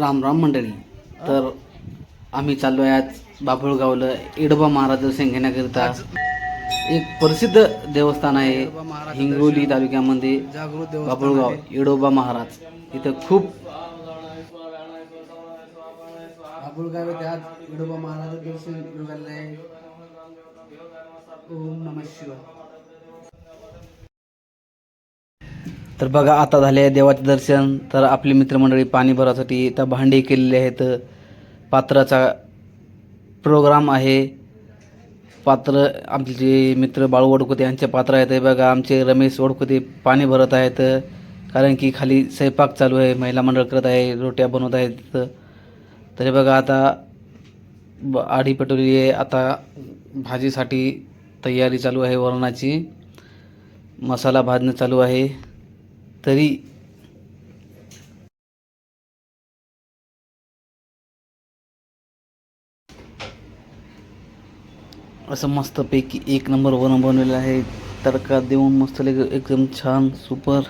राम राम मंडळी. तर आम्ही चाललो आहे आज बाभुळगावला इडोबा महाराज दर्शन घेण्याकरिता एक प्रसिद्ध देवस्थान आहे हिंगोली तालुक्यामध्ये बाभुळगाव इडोबा महाराज. इथं खूप बाभुळगाव येथे आज इडोबा महाराज दर्शन घेऊन आहे ओम नम शिवाय. तर बघा आता झाले देवाचे दर्शन. तर आपली मित्रमंडळी पाणी भरासाठी इथं भांडे केलेले आहेत. पात्राचा प्रोग्राम आहे. पात्र आमचे जे मित्र बाळू वडकुते यांचे पात्र आहेत. हे बघा आमचे रमेश वडकुते पाणी भरत आहेत. कारण की खाली स्वयंपाक चालू आहे. महिला मंडळ करत आहे. रोट्या बनवत आहेत. तरी बघा आता ब आढी पेटवली आहे. आता भाजीसाठी तयारी चालू आहे वरणाची. मसाला भाजणं चालू आहे. तरी असं मस्तपैकी एक नंबर वरण बनवलेलं आहे. तडका देऊन मस्त एकदम छान सुपर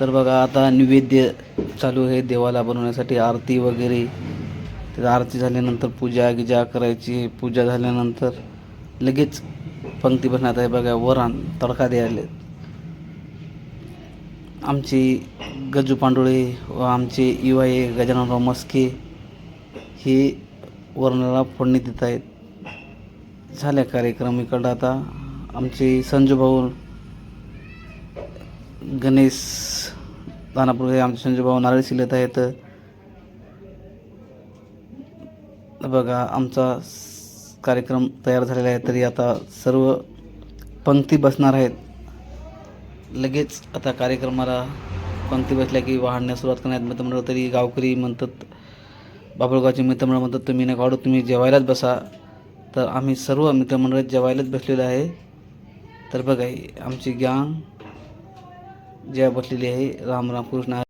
तर बघा आता नैवेद्य चालू आहे देवाला बनवण्यासाठी. आरती वगैरे. तर आरती झाल्यानंतर पूजा गिजा करायची पूजा झाल्यानंतर लगेच पंक्ती बसण्यात आहे बघा वरण तडका द्यायला आमची गजू पांडुळे व आमचे युवा ए गजाननराव मस्के हे वर्णाला फोडणी देत आहेत. झाल्या कार्यक्रम इकडं आता. आमचे संजू भाऊ गणेश दानापूर आमचे संजू भाऊ नारळ शिलत आहेत. बघा आमचा कार्यक्रम तयार झालेला आहे तरी आता सर्व पंक्ती बसणार आहेत. लगेच आता कार्यक्रमाला पंक्ती बसल्या की वाहण्यास सुरुवात करण्यात मित्रमंडळ तरी गावकरी म्हणतात बाबळगावचे मित्रमंडळ म्हणतात तुम्ही नका वाढू तुम्ही जेवायलाच बसा. तर आम्ही सर्व मित्रमंडळ जेवायलाच बसलेलो आहे. तर बघा आमची गँग जेव्हा बसलेली आहे राम राम कृष्ण